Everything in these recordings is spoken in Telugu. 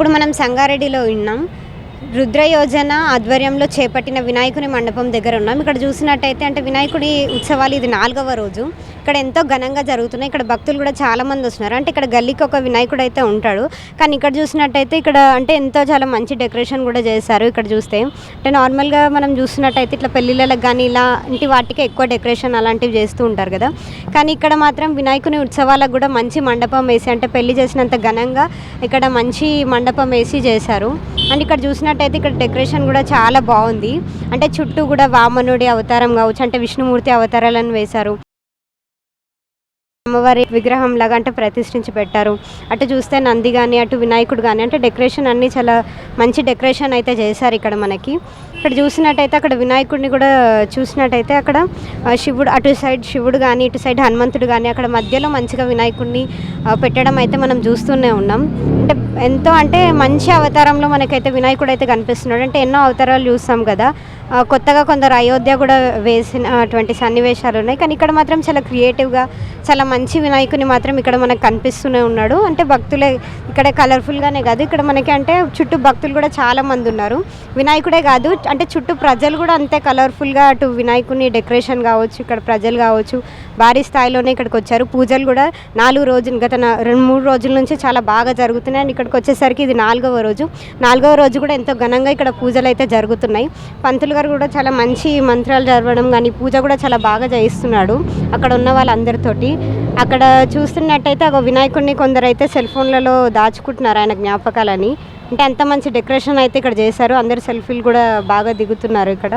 ఇప్పుడు మనం సంగారెడ్డిలో ఉన్నాం. రుద్ర యోజన ఆధ్వర్యంలో చేపట్టిన వినాయకుని మండపం దగ్గర ఉన్నాం. ఇక్కడ చూసినట్టయితే అంటే వినాయకుడి ఉత్సవాలు ఇది నాలుగవ రోజు. ఇక్కడ ఎంతో ఘనంగా జరుగుతున్నాయి. ఇక్కడ భక్తులు కూడా చాలా మంది వస్తున్నారు. అంటే ఇక్కడ గల్లీకి ఒక వినాయకుడు అయితే ఉంటాడు. కానీ ఇక్కడ చూసినట్టయితే ఇక్కడ అంటే ఎంతో చాలా మంచి డెకరేషన్ కూడా చేశారు ఇక్కడ చూస్తే. అంటే నార్మల్గా మనం చూసినట్టయితే ఇట్లా పెళ్ళిళ్ళకి కానీ ఇలాంటి వాటికి ఎక్కువ డెకరేషన్ అలాంటివి చేస్తూ ఉంటారు కదా. కానీ ఇక్కడ మాత్రం వినాయకుని ఉత్సవాలకు కూడా మంచి మండపం వేసి అంటే పెళ్ళి చేసినంత ఘనంగా ఇక్కడ మంచి మండపం వేసి చేశారు. అండ్ ఇక్కడ చూసినట్టయితే ఇక్కడ డెకరేషన్ కూడా చాలా బాగుంది. అంటే చుట్టూ కూడా వామనుడి అవతారం కావచ్చు అంటే విష్ణుమూర్తి అవతారాలను వేశారు. అమ్మవారి విగ్రహం లాగా అంటే ప్రతిష్ఠించి పెట్టారు. అటు చూస్తే నంది కానీ అటు వినాయకుడు కానీ అంటే డెకరేషన్ అన్నీ చాలా మంచి డెకరేషన్ అయితే చేశారు ఇక్కడ మనకి. ఇక్కడ చూసినట్టయితే అక్కడ వినాయకుడిని కూడా చూసినట్టయితే అక్కడ శివుడు అటు సైడ్ శివుడు కానీ ఇటు సైడ్ హనుమంతుడు కానీ అక్కడ మధ్యలో మంచిగా వినాయకుడిని పెట్టడం అయితే మనం చూస్తూనే ఉన్నాం. అంటే ఎంతో అంటే మంచి అవతారంలో మనకైతే వినాయకుడు అయితే కనిపిస్తున్నాడు. అంటే ఎన్నో అవతారాలు చూస్తాం కదా. కొత్తగా కొందరు అయోధ్య కూడా వేసిన అటువంటి సన్నివేశాలు ఉన్నాయి. కానీ ఇక్కడ మాత్రం చాలా క్రియేటివ్గా చాలా మంచి వినాయకుని మాత్రం ఇక్కడ మనకు కనిపిస్తూనే ఉన్నాడు. అంటే భక్తులే ఇక్కడ కలర్ఫుల్గానే కాదు. ఇక్కడ మనకి అంటే చుట్టూ భక్తులు కూడా చాలా మంది ఉన్నారు. వినాయకుడే కాదు. అంటే చుట్టూ ప్రజలు కూడా అంతే కలర్ఫుల్గా అటు వినాయకుని డెకరేషన్ కావచ్చు ఇక్కడ ప్రజలు కావచ్చు భారీ స్థాయిలోనే ఇక్కడికి వచ్చారు. పూజలు కూడా నాలుగు రోజులు గత రెండు మూడు రోజుల నుంచి చాలా బాగా జరుగుతున్నాయి. అండ్ ఇక్కడికి వచ్చేసరికి ఇది నాలుగవ రోజు. నాలుగవ రోజు కూడా ఎంతో ఘనంగా ఇక్కడ పూజలు అయితే జరుగుతున్నాయి. పంతులు గారు కూడా చాలా మంచి మంత్రాలు జరగడం కానీ పూజ కూడా చాలా బాగా చేయిస్తున్నాడు అక్కడ ఉన్న వాళ్ళందరితోటి. అక్కడ చూస్తున్నట్టయితే ఒక వినాయకుడిని కొందరు అయితే సెల్ ఫోన్లలో దాచుకుంటున్నారు ఆయన జ్ఞాపకాలని. అంటే అంత మంచి డెకరేషన్ అయితే ఇక్కడ చేశారు. అందరు సెల్ఫీలు కూడా బాగా దిగుతున్నారు ఇక్కడ.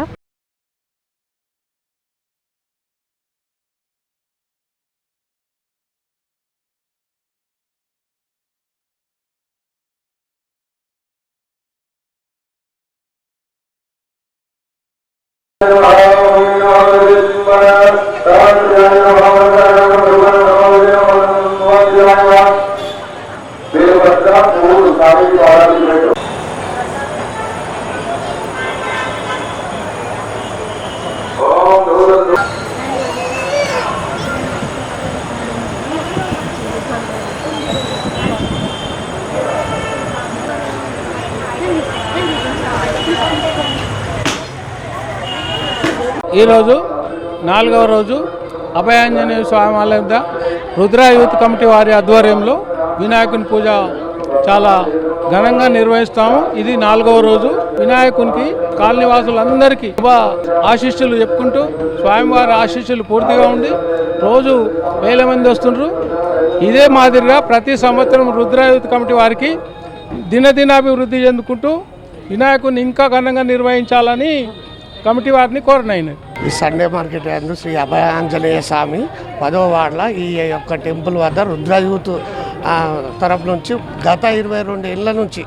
ఈరోజు నాలుగవ రోజు అభయాంజనేయ స్వామి ఆలయం రుద్ర యూత్ కమిటీ వారి ఆధ్వర్యంలో వినాయకుని పూజ చాలా ఘనంగా నిర్వహిస్తాము. ఇది నాలుగవ రోజు. వినాయకునికి కాలనివాసులందరికీ ఆశీస్సులు చెప్పుకుంటూ స్వామివారి ఆశీస్సులు పూర్తిగా ఉండి రోజు వేల మంది వస్తుండ్రు. ఇదే మాదిరిగా ప్రతి సంవత్సరం రుద్రాయుత్ కమిటీ వారికి దినదినాభివృద్ధి చెందుకుంటూ వినాయకుని ఇంకా ఘనంగా నిర్వహించాలని కమిటీ వారిని కోరనైనది ఈ సండే మార్కెట్ యందు శ్రీ అభయాంజనేయ స్వామి పదవ వాడల ఈ యొక్క టెంపుల్ వద్ద రుద్రయూత్ తరపు నుంచి గత ఇరవై రెండు ఏళ్ళ నుంచి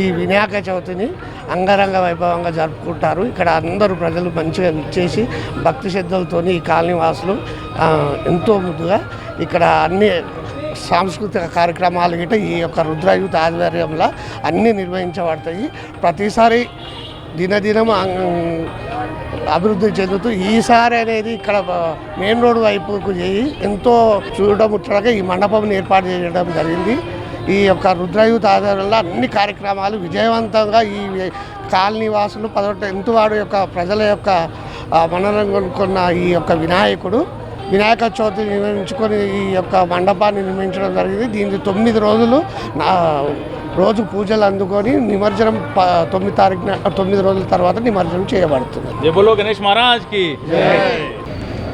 ఈ వినాయక చవితిని అంగరంగ వైభవంగా జరుపుకుంటారు. ఇక్కడ అందరూ ప్రజలు మంచిగా ఇచ్చేసి భక్తి శ్రద్ధలతోని ఈ కాలనీ వాసులు ఎంతో ముద్దుగా ఇక్కడ అన్ని సాంస్కృతిక కార్యక్రమాలు గిట్ట ఈ యొక్క రుద్రయూత్ ఆధ్వర్యంలో అన్నీ నిర్వహించబడతాయి. ప్రతిసారి దినదినం అభివృద్ధి చెందుతూ ఈసారి అనేది ఇక్కడ మెయిన్ రోడ్ వైపుకు చేయి ఎంతో చూడముచ్చడగా ఈ మండపం ఏర్పాటు చేయడం జరిగింది. ఈ యొక్క రుద్రయూత్ ఆధారంలో అన్ని కార్యక్రమాలు విజయవంతంగా ఈ కాలనీ వాసులు పదొక ఎంతువాడు యొక్క ప్రజల యొక్క మనరం కొనుక్కున్న ఈ యొక్క వినాయకుడు వినాయక చవితి నిర్మించుకొని ఈ యొక్క మండపాన్ని నిర్మించడం జరిగింది. దీనికి తొమ్మిది రోజులు నా రోజు పూజలు అందుకొని నిమజ్జనం ప- తొమ్మిది తారీఖున తొమ్మిది రోజుల తర్వాత నిమజ్జనం చేయబడుతుంది. గణేష్ మహారాజ్కి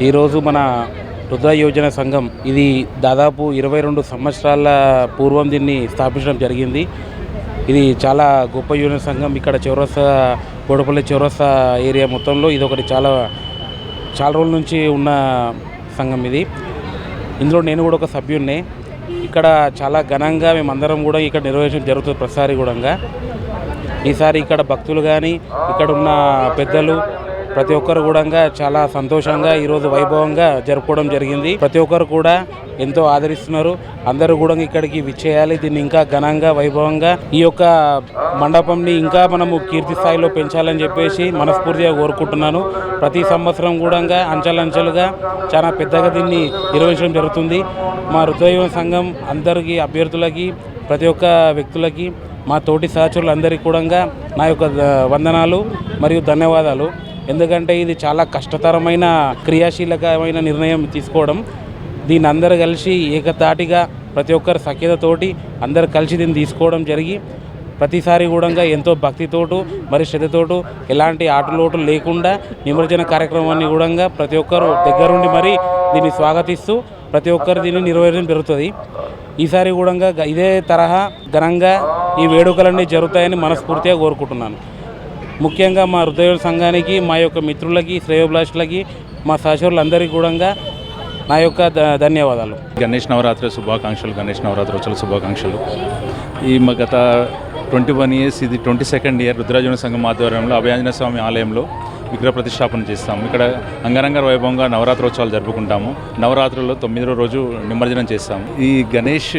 ఈరోజు మన రుద్ర యోజన సంఘం ఇది దాదాపు ఇరవై రెండు సంవత్సరాల పూర్వం దీన్ని స్థాపించడం జరిగింది. ఇది చాలా గొప్ప యోజన సంఘం. ఇక్కడ చౌరస్తా గోడపల్లి చౌరస్తా ఏరియా మొత్తంలో ఇది ఒకటి చాలా చాలా రోజుల నుంచి ఉన్న సంఘం ఇది. ఇందులో నేను కూడా ఒక సభ్యున్నే ఇక్కడ చాలా ఘనంగా మేమందరం కూడా ఇక్కడ నిర్వహించడం జరుగుతుంది ప్రతిసారి కూడా. ఈసారి ఇక్కడ భక్తులు కానీ ఇక్కడ ఉన్న పెద్దలు ప్రతి ఒక్కరు కూడా చాలా సంతోషంగా ఈరోజు వైభవంగా జరుపుకోవడం జరిగింది. ప్రతి ఒక్కరు కూడా ఎంతో ఆదరిస్తున్నారు. అందరూ కూడా ఇక్కడికి విచ్చేయాలి. దీన్ని ఇంకా ఘనంగా వైభవంగా ఈ యొక్క మండపంని ఇంకా మనము కీర్తి స్థాయిలో పెంచాలని చెప్పేసి మనస్ఫూర్తిగా కోరుకుంటున్నాను. ప్రతి సంవత్సరం కూడా అంచెలంచెలుగా చాలా పెద్దగా దీన్ని నిర్వహించడం జరుగుతుంది. మా హృదయ సంఘం అందరికీ అభ్యర్థులకి ప్రతి ఒక్క వ్యక్తులకి మా తోటి సహచరులందరికీ కూడా నా యొక్క వందనాలు మరియు ధన్యవాదాలు. ఎందుకంటే ఇది చాలా కష్టతరమైన క్రియాశీలకమైన నిర్ణయం తీసుకోవడం. దీన్ని అందరు కలిసి ఏకతాటిగా ప్రతి ఒక్కరు సఖ్యతతోటి అందరు కలిసి దీన్ని తీసుకోవడం జరిగి ప్రతిసారి కూడా ఎంతో భక్తితోటు మరి శ్రద్ధతోటు ఎలాంటి ఆటలోటు లేకుండా నిమజ్జన కార్యక్రమాన్ని కూడా ప్రతి ఒక్కరు దగ్గరుండి మరి దీన్ని స్వాగతిస్తూ ప్రతి ఒక్కరు దీన్ని నిర్వహించడం జరుగుతుంది. ఈసారి కూడా ఇదే తరహా ఘనంగా ఈ వేడుకలన్నీ జరుగుతాయని మనస్ఫూర్తిగా కోరుకుంటున్నాను. ముఖ్యంగా మా హృదయ సంఘానికి మా యొక్క మిత్రులకి శ్రేయోభిలాషులకి మా సహచరులందరికీ కూడా నా యొక్క ధన్యవాదాలు. గణేష్ నవరాత్రి శుభాకాంక్షలు గణేష్ నవరాత్రోత్సవ శుభాకాంక్షలు. ఈ గత ట్వంటీ వన్ ఇయర్స్ ఇది ట్వంటీ సెకండ్ ఇయర్ రుద్రాజన సంఘం ఆధ్వర్యంలో అభయాంజన స్వామి ఆలయంలో విగ్రహ ప్రతిష్టాపన చేస్తాము. ఇక్కడ అంగరంగ వైభవంగా నవరాత్రోత్సవాలు జరుపుకుంటాము. నవరాత్రుల్లో తొమ్మిదో రోజు నిమజ్జనం చేస్తాము. ఈ గణేష్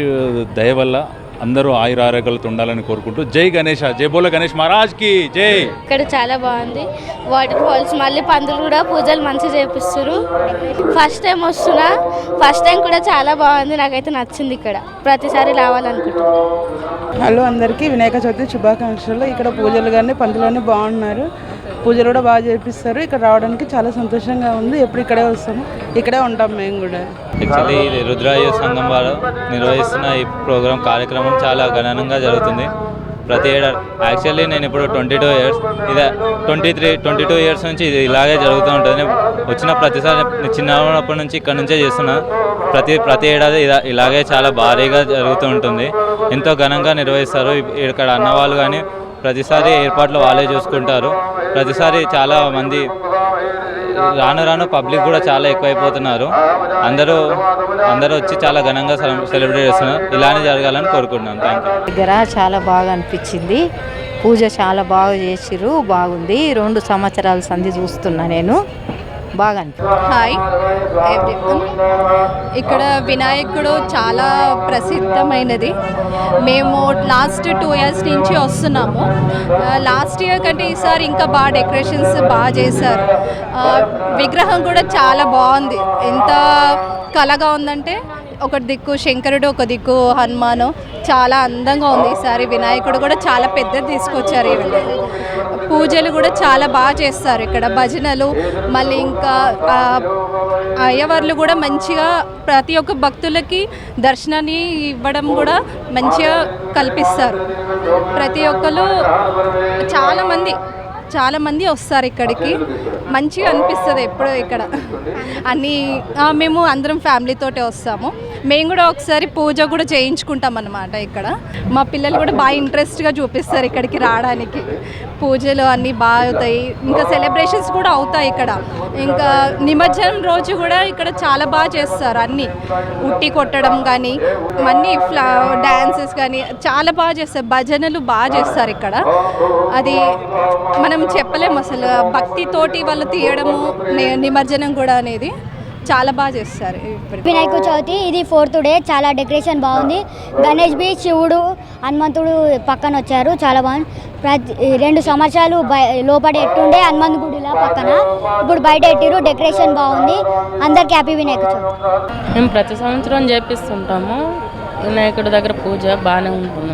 దయ వల్ల అందరూ ఆయుర ఆరోగ్యాలతో ఉండాలని కోరుకుంటూ. జై గణేష జై బోల గణేష్ మహారాజ్కి జై. ఇక్కడ చాలా బాగుంది. వాటర్ ఫాల్స్ మళ్ళీ పందులు కూడా పూజలు మంచిగా చేపిస్తారు ఫస్ట్ టైం వస్తున్నా ఫస్ట్ టైం కూడా చాలా బాగుంది. నాకైతే నచ్చింది ఇక్కడ. ప్రతిసారి రావాలనుకుంటున్నాను హలో అందరికీ వినాయక చవితి శుభాకాంక్షలు. ఇక్కడ పూజలు కానీ పంతులు కానీ బాగున్నారు. పూజలు కూడా బాగా చేపిస్తారు. ఇక్కడ రావడానికి చాలా సంతోషంగా ఉంది. ఎప్పుడు ఇక్కడే వస్తాము. ఇక్కడే ఉంటాం మేము కూడా. యాక్చువల్లీ ఇది రుద్రాయ సంఘం వారు నిర్వహిస్తున్న ఈ ప్రోగ్రాం కార్యక్రమం చాలా ఘనంగా జరుగుతుంది. ప్రతి ఏడాది యాక్చువల్లీ నేను ఇప్పుడు ట్వంటీ టూ ఇయర్స్ ఇదే twenty three twenty two years నుంచి ఇది ఇలాగే జరుగుతూ ఉంటుంది. వచ్చిన ప్రతిసారి చిన్నప్పటి నుంచి ఇక్కడ నుంచే చేస్తున్నా. ప్రతి ప్రతి ఏడాది ఇలా ఇలాగే చాలా భారీగా జరుగుతూ ఉంటుంది. ఎంతో ఘనంగా నిర్వహిస్తారు. ఇక్కడ అన్నవాళ్ళు కానీ ప్రతిసారి ఏర్పాట్లు వాళ్ళే చూసుకుంటారు. ప్రతిసారి చాలా మంది రాను రాను పబ్లిక్ కూడా చాలా ఎక్కువైపోతున్నారు. అందరూ అందరూ వచ్చి చాలా ఘనంగా సెలబ్రేట్ చేస్తున్నారు. ఇలానే జరగాలని కోరుకుంటున్నాను. థ్యాంక్ యూ దగ్గర చాలా బాగా అనిపించింది. పూజ చాలా బాగా చేసిరు బాగుంది. రెండు సంవత్సరాల సంధి చూస్తున్నా నేను. బాగా హాయ్. ఇక్కడ వినాయకుడు చాలా ప్రసిద్ధమైనది. మేము లాస్ట్ టూ ఇయర్స్ నుంచి వస్తున్నాము. లాస్ట్ ఇయర్ కంటే ఈసారి ఇంకా బాగా డెకరేషన్స్ బాగా చేశారు. విగ్రహం కూడా చాలా బాగుంది. ఎంత కళగా ఉందంటే ఒక దిక్కు శంకరుడు ఒక దిక్కు హనుమాను. చాలా అందంగా ఉంది ఈసారి వినాయకుడు కూడా చాలా పెద్దది తీసుకొచ్చారు ఈ పూజలు కూడా చాలా బాగా చేస్తారు ఇక్కడ. భజనలు మళ్ళీ ఇంకా అయ్యవార్లు కూడా మంచిగా ప్రతి ఒక్క భక్తులకి దర్శనాన్ని ఇవ్వడం కూడా మంచిగా కల్పిస్తారు. ప్రతి ఒక్కరు చాలామంది చాలామంది వస్తారు ఇక్కడికి. మంచిగా అనిపిస్తుంది ఎప్పుడు ఇక్కడ. అన్నీ మేము అందరం ఫ్యామిలీతోటే వస్తాము. మేము కూడా ఒకసారి పూజ కూడా చేయించుకుంటాం అన్నమాట ఇక్కడ. మా పిల్లలు కూడా బాగా ఇంట్రెస్ట్గా చూపిస్తారు ఇక్కడికి రావడానికి. పూజలు అన్నీ బాగా అవుతాయి. ఇంకా సెలబ్రేషన్స్ కూడా అవుతాయి ఇక్కడ. ఇంకా నిమజ్జనం రోజు కూడా ఇక్కడ చాలా బాగా చేస్తారు అన్నీ. ఉట్టి కొట్టడం కానీ అన్నీ ఫ్లా డ్యాన్సెస్ కానీ చాలా బాగా చేస్తారు. భజనలు బాగా చేస్తారు ఇక్కడ. అది మనం చెప్పలేము అసలు. భక్తితోటి వాళ్ళు తీయడము నిమజ్జనం కూడా అనేది. చాలా బాగా చేస్తారు వినాయక చవితి ఇది ఫోర్త్ డే చాలా డెకరేషన్ బాగుంది. గణేష్ బి శివుడు హనుమంతుడు పక్కన వచ్చారు చాలా బాగుంది. ప్రతి రెండు సంవత్సరాలు బయ లోపల ఎట్టుండే హనుమంత్ గుడిలా పక్కన. ఇప్పుడు బయట ఎట్టిరు డెకరేషన్ బాగుంది. అందరికి హ్యాపీ వినాయక చవితి. మేము ప్రతి సంవత్సరం చేపిస్తుంటాము. వినాయకుడి దగ్గర పూజ బాగానే ఉంటుంది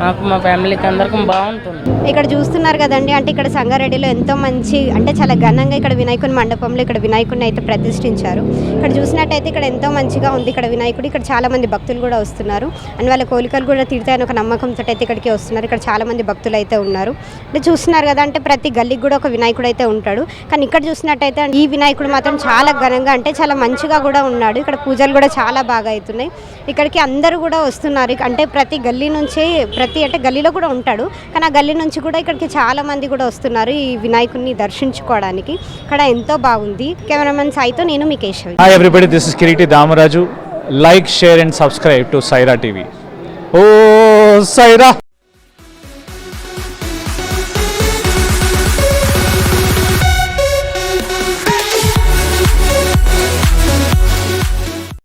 మాకు మా ఫ్యామిలీకి అందరికీ బాగుంటుంది. ఇక్కడ చూస్తున్నారు కదండి అంటే ఇక్కడ సంగారెడ్డిలో ఎంతో మంచి అంటే చాలా ఘనంగా ఇక్కడ వినాయకుని మండపంలో ఇక్కడ వినాయకుడిని అయితే ప్రతిష్ఠించారు. ఇక్కడ చూసినట్టయితే ఇక్కడ ఎంతో మంచిగా ఉంది. ఇక్కడ వినాయకుడు ఇక్కడ చాలా మంది భక్తులు కూడా వస్తున్నారు. అండ్ వాళ్ళ కోలికలు కూడా తీరుతాయని ఒక నమ్మకంతో అయితే ఇక్కడికి వస్తున్నారు. ఇక్కడ చాలా మంది భక్తులు అయితే ఉన్నారు. అంటే చూస్తున్నారు కదా అంటే ప్రతి గల్లీకి కూడా ఒక వినాయకుడు అయితే ఉంటాడు. కానీ ఇక్కడ చూసినట్టయితే ఈ వినాయకుడు మాత్రం చాలా ఘనంగా అంటే చాలా మంచిగా కూడా ఉన్నాడు. ఇక్కడ పూజలు కూడా చాలా బాగా అవుతున్నాయి. ఇక్కడికి అందరూ కూడా వస్తున్నారు. అంటే ప్రతి గల్లీ నుంచి ప్రతి అంటే గల్లీలో కూడా ఉంటాడు. కానీ ఆ గల్లీ నుంచి కూడా ఇక్కడికి చాలా మంది కూడా వస్తున్నారు ఈ వినాయకుడిని దర్శించుకోవడానికి. ఇక్కడ ఎంతో బాగుంది. కెమెరామెన్ సాయితో నేను మీ Keshav. Hi everybody this is Kiriti Damaraju like share and subscribe to Saira TV oh Sye Raa